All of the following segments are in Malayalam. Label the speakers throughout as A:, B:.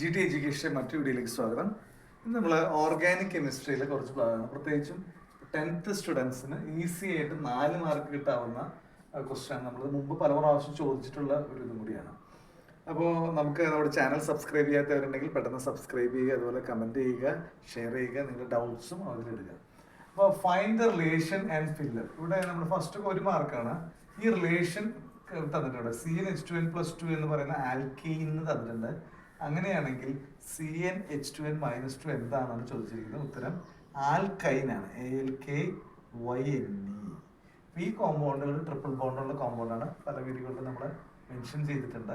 A: ജി ടി എഡ്യൂക്കേഷൻ മറ്റു വീഡിയോയിലേക്ക് സ്വാഗതം. ഇന്ന് നമ്മൾ ഓർഗാനിക് കെമിസ്ട്രിയിലെ കുറച്ച് പ്രത്യേകിച്ചും ടെൻത്ത് സ്റ്റുഡൻസിന് ഈസി ആയിട്ട് നാല് മാർക്ക് കിട്ടാവുന്ന ക്വസ്റ്റ്യൻ നമ്മൾ മുമ്പ് പല പ്രാവശ്യം ചോദിച്ചിട്ടുള്ള ഒരു ഇതും കൂടിയാണ്. അപ്പോൾ നമുക്ക് നമ്മുടെ ചാനൽ സബ്സ്ക്രൈബ് ചെയ്യാത്തവരുണ്ടെങ്കിൽ പെട്ടെന്ന് സബ്സ്ക്രൈബ് ചെയ്യുക അതുപോലെ കമന്റ് ചെയ്യുക ഷെയർ ചെയ്യുക നിങ്ങളുടെ ഡൗട്ട്സും അതിലിടുക അപ്പോൾ find the relation and filler ഇവിടെ നമ്മൾ ഫസ്റ്റ് ഒരു മാർക്കാണ് ഈ റിലേഷൻ തന്നിട്ടുണ്ട്. C N H two N plus two എന്ന് പറയുന്ന ആൽക്കെയിന്ന് തന്നിട്ടുണ്ട്. അങ്ങനെയാണെങ്കിൽ C N H two N minus two എന്താണെന്ന് ചോദിച്ചിരിക്കുന്നത് ഉത്തരം ആൽക്കൈനാണ് A L K Y N E ഈ കോമ്പൗണ്ടുകൾ ട്രിപ്പിൾ ബോണ്ടുള്ള കോമ്പൗണ്ടാണ് പല വീടുകളിലും നമ്മൾ മെൻഷൻ ചെയ്തിട്ടുണ്ട്.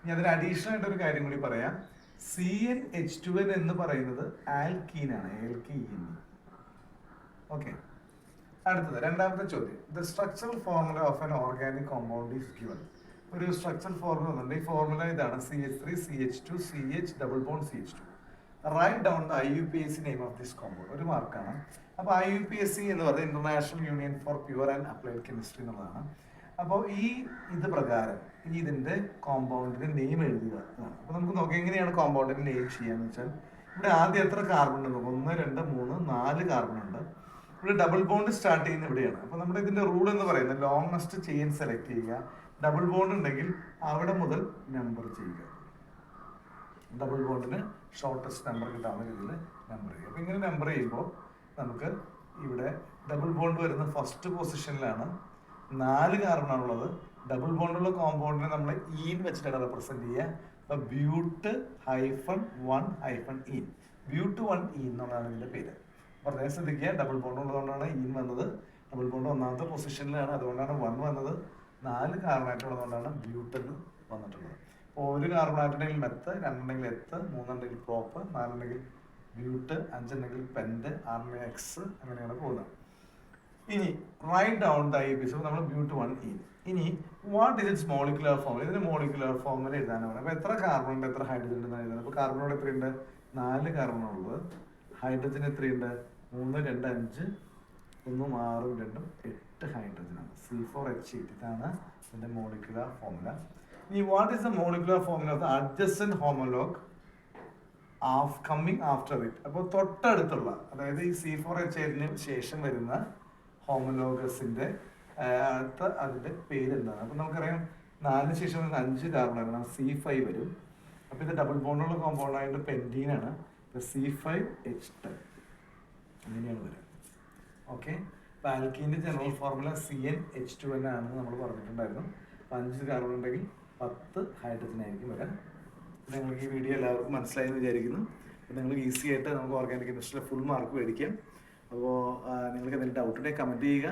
A: ഇനി അതിന് അഡീഷണൽ ആയിട്ട് ഒരു കാര്യം കൂടി പറയാം. C N H two N എന്ന് പറയുന്നത് ആൽക്കീനാണ് എൽ കെ ഇ ഓക്കെ അടുത്തത് രണ്ടാമത്തെ ചോദ്യം. The structural formula of an organic compound is given ഒരു സ്ട്രക്ചർ ഫോർമുല ഉണ്ട് ഈ ഫോർമുല ഇതാണ് C H three C H two C H double bond C H two write down the I U P S C name of this compound ഒരു മാർക്കാണ് അപ്പോൾ I U P S C എന്ന് പറയുന്നത് international union for pure and applied chemistry എന്നുള്ളതാണ്. അപ്പോൾ ഈ ഇത് പ്രകാരം ഈ ഇതിന്റെ കോമ്പൗണ്ടിന്റെ നെയിം എഴുതുക. അപ്പോൾ നമുക്ക് നോക്കാം എങ്ങനെയാണ് കോമ്പൗണ്ടിന്റെ നെയിം ചെയ്യാന്ന് വെച്ചാൽ ഇവിടെ ആദ്യം എത്ര കാർബൺ ഉണ്ട് ഒന്ന് രണ്ട് മൂന്ന് നാല് കാർബൺ ഉണ്ട്. ഇവിടെ ഡബിൾ ബോണ്ട് സ്റ്റാർട്ട് ചെയ്യുന്ന ഇവിടെയാണ്. അപ്പോൾ നമ്മുടെ ഇതിന്റെ റൂൾ എന്ന് പറയുന്നത് ലോങ്സ്റ്റ് ചെയിൻ സെലക്ട് ചെയ്യുക. ഡബിൾ ബോണ്ട് ഉണ്ടെങ്കിൽ അവിടെ മുതൽ നമ്പർ ചെയ്യുക. ഡബിൾ ബോണ്ടിന് ഷോർട്ടസ്റ്റ് നമ്പർ കിട്ടാവുന്ന രീതിയിൽ നമ്പർ ചെയ്യുക. അപ്പം ഇങ്ങനെ നമ്പർ ചെയ്യുമ്പോൾ നമുക്ക് ഇവിടെ ഡബിൾ ബോണ്ട് വരുന്ന ഫസ്റ്റ് പൊസിഷനിലാണ് നാല് കാർബണാണുള്ളത് ഡബിൾ ബോണ്ടുള്ള കോമ്പൗണ്ടിനെ നമ്മൾ ഈൻ വെച്ചിട്ടാണ് റെപ്രസെന്റ് ചെയ്യുക. അപ്പൊ but hyphen one hyphen ene but one ene എന്നുള്ളതാണ് ഇതിന്റെ പേര്. പറഞ്ഞാൽ ശ്രദ്ധിക്കുക ഡബിൾ ബോണ്ട് ഉള്ളതുകൊണ്ടാണ് ഈൻ വന്നത്. ഡബിൾ ബോണ്ട് ഒന്നാമത്തെ പൊസിഷനിലാണ് അതുകൊണ്ടാണ് വൺ വന്നത്. നാല് കാർബണേറ്റ് ഉള്ളതുകൊണ്ടാണ് ബ്യൂട്ടെന്ന് വന്നിട്ടുള്ളത്. അപ്പോൾ ഒരു കാർബണേറ്റ് ഉണ്ടെങ്കിൽ മെത്ത് രണ്ടുണ്ടെങ്കിൽ എത്ത് മൂന്നുണ്ടെങ്കിൽ പ്രോപ്പ് നാലുണ്ടെങ്കിൽ ബ്യൂട്ട് അഞ്ചുണ്ടെങ്കിൽ പെന്റ് ആറിന് എക്സ് അങ്ങനെയാണ് പോകുന്നത്. ഇനി റൈറ്റ് ഡൗൺ ദ നമ്മൾ ബ്യൂട്ട് വൺ ഇ ഇനി what is its molecular form ഇതിന് മോളിക്കുലർ ഫോമിൽ എഴുതാനാണ് അപ്പോൾ എത്ര കാർബൺ ഉണ്ട് എത്ര ഹൈഡ്രജൻ ഉണ്ട് എഴുതാൻ അപ്പോൾ കാർബണോട് എത്രയുണ്ട്? നാല് കാർബൺ ഉള്ളത് ഹൈഡ്രജൻ എത്രയുണ്ട്? മൂന്ന് രണ്ട് അഞ്ച് ഒന്നും ആറും രണ്ടും എട്ട് ഹൈഡ്രജനാണ്. സി ഫോർ എച്ച് എയ്റ്റ് ഇതാണ് ഇതിന്റെ മോളിക്കുലർ ഫോമുല ഇനി what is the molecular formula of the adjacent homologue of coming after it അപ്പോൾ തൊട്ടടുത്തുള്ള അതായത് ഈ സി ഫോർ എച്ച് എയ്റ്റിന് ശേഷം വരുന്ന ഹോമോലോഗസിന്റെ അടുത്ത അതിന്റെ പേര് എന്താണ് അപ്പൊ നമുക്കറിയാം നാലിന് ശേഷം വരുന്ന അഞ്ച് കാർബൺ സി ഫൈവ് വരും. അപ്പൊ ഇത് ഡബിൾ ബോണ്ടുള്ള കോമ്പൗണ്ട് ആയിട്ട് പെന്റീൻ ആണ്. സി ഫൈവ് എച്ച് ടെൻ അങ്ങനെയാണ് വരിക ഓക്കെ. അപ്പൊ ആൽക്കീന്റെ general formula C N H two N ആണെന്ന് നമ്മൾ പറഞ്ഞിട്ടുണ്ടായിരുന്നു. അപ്പൊ അഞ്ച് കാർബൺ ഉണ്ടെങ്കിൽ പത്ത് ഹൈഡ്രജൻ ആയിരിക്കും വരാം. നിങ്ങൾക്ക് ഈ വീഡിയോ എല്ലാവർക്കും മനസ്സിലായി എന്ന് വിചാരിക്കുന്നു. അപ്പോൾ നിങ്ങൾ ഈസി ആയിട്ട് നമുക്ക് ഓർഗാനിക് കെമിസ്ട്രിയിലെ ഫുൾ മാർക്ക് മേടിക്കാം. അപ്പോൾ നിങ്ങൾക്ക് എന്തെങ്കിലും ഡൗട്ട് ഉണ്ടെങ്കിൽ കമന്റ് ചെയ്യുക.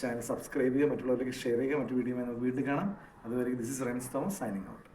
A: ചാനൽ സബ്സ്ക്രൈബ് ചെയ്യുക. മറ്റുള്ളവർക്ക് ഷെയർ ചെയ്യുക. മറ്റു വീഡിയോ വീണ്ടും കാണാം. അതുവരെ this is Rens Thomas signing out